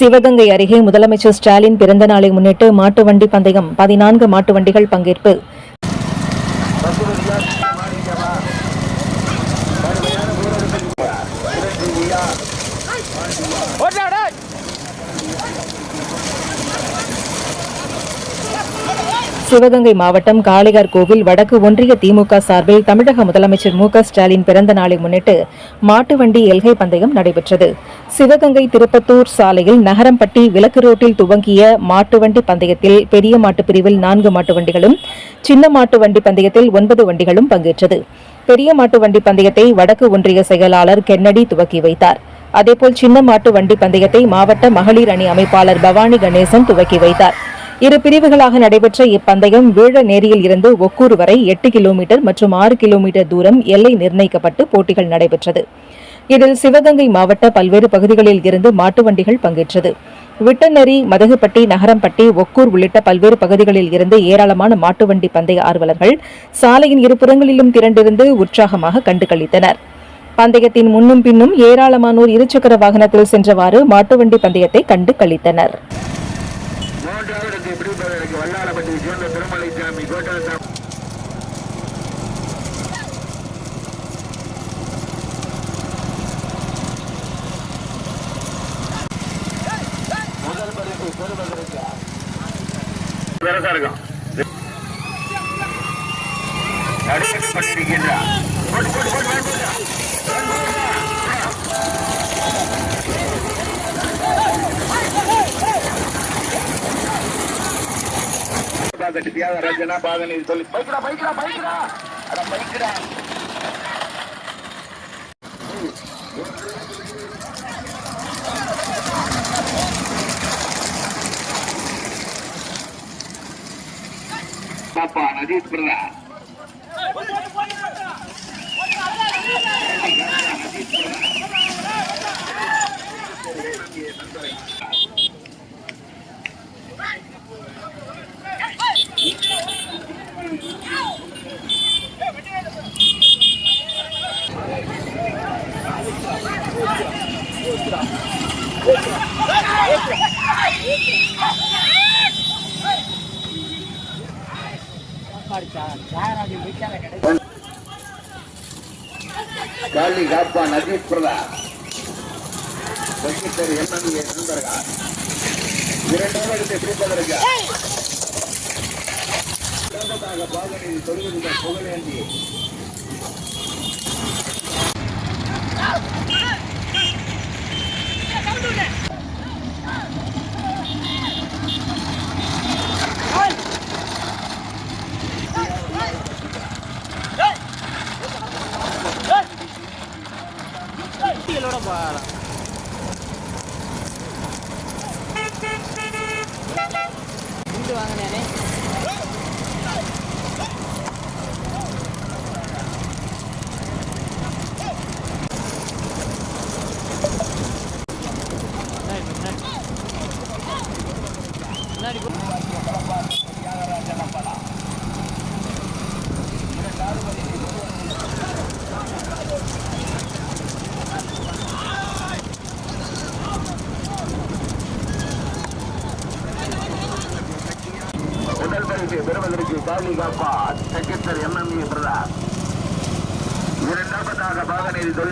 சிவகங்கை அருகே முதலமைச்சர் ஸ்டாலின் பிறந்த நாளை முன்னிட்டு மாட்டு வண்டி பந்தயம் பதினான்கு மாட்டு வண்டிகள் பங்கேற்பு. சிவகங்கை மாவட்டம் காளையார் கோவில் வடக்கு ஒன்றிய திமுக சார்பில் தமிழக முதலமைச்சர் மு ஸ்டாலின் பிறந்த நாளை முன்னிட்டு மாட்டு வண்டி எல்கை பந்தயம் நடைபெற்றது. சிவகங்கை திருப்பத்தூர் சாலையில் நகரம்பட்டி விலக்கு ரோட்டில் துவங்கிய மாட்டு வண்டி பந்தயத்தில் பெரிய மாட்டு பிரிவில் நான்கு மாட்டு வண்டிகளும் சின்ன மாட்டு வண்டி பந்தயத்தில் ஒன்பது வண்டிகளும் பங்கேற்றது. பெரிய மாட்டு வண்டி பந்தயத்தை வடக்கு ஒன்றிய செயலாளர் கென்னடி துவக்கி வைத்தார். அதேபோல் சின்ன மாட்டு வண்டி பந்தயத்தை மாவட்ட மகளிர் அணி அமைப்பாளர் பவானி கணேசன் துவக்கி வைத்தார். இரு பிரிவுகளாக நடைபெற்ற இப்பந்தயம் வீழநேரியில் இருந்து ஒக்கூர் வரை எட்டு கிலோமீட்டர் மற்றும் ஆறு கிலோமீட்டர் தூரம் எல்லை நிர்ணயிக்கப்பட்டு போட்டிகள் நடைபெற்றது. இதில் சிவகங்கை மாவட்ட பல்வேறு பகுதிகளில் இருந்து மாட்டு வண்டிகள் பங்கேற்றது. விட்டநெறி மதகுப்பட்டி நகரம்பட்டி ஒக்கூர் உள்ளிட்ட பல்வேறு பகுதிகளில் இருந்து ஏராளமான மாட்டு வண்டி பந்தய ஆர்வலர்கள் சாலையின் இருபுறங்களிலும் திரண்டிருந்து உற்சாகமாக கண்டுகளித்தனர். பந்தயத்தின் முன்னும் பின்னும் ஏராளமானோர் இருசக்கர வாகனத்தில் சென்றவாறு மாட்டு வண்டி பந்தயத்தை கண்டு களித்தனர். வல்லாளப்பட்டி சேர்ந்த திருமலைசாமி கோட்டாசாமி முதல் பரிசு பெறுவதற்கு பெருசா பார்த்துட்டு தியாகராஜனா பாதனை சொல்லி. பைக்கிறா பைக்கிறா பைக்கிறா அட பைக்கிறா பாப்பா நஜீத் பிரதா. காலி காப்பா நதி பிரதா. பைக்கிட்டர் எம்எல்ஏ நண்பர்கள் இரண்டாவது இடத்தை பிடிப்பதற்கு. புகழேந்தி. பாகனில் தொழுவதில் புகழேந்தி முதல் பரிசு பெறுவதற்கு காலி காப்பா செகண்டர் எம்எம்ஏ பிரதா இரண்டாவதாக பாகநேரி தொழில்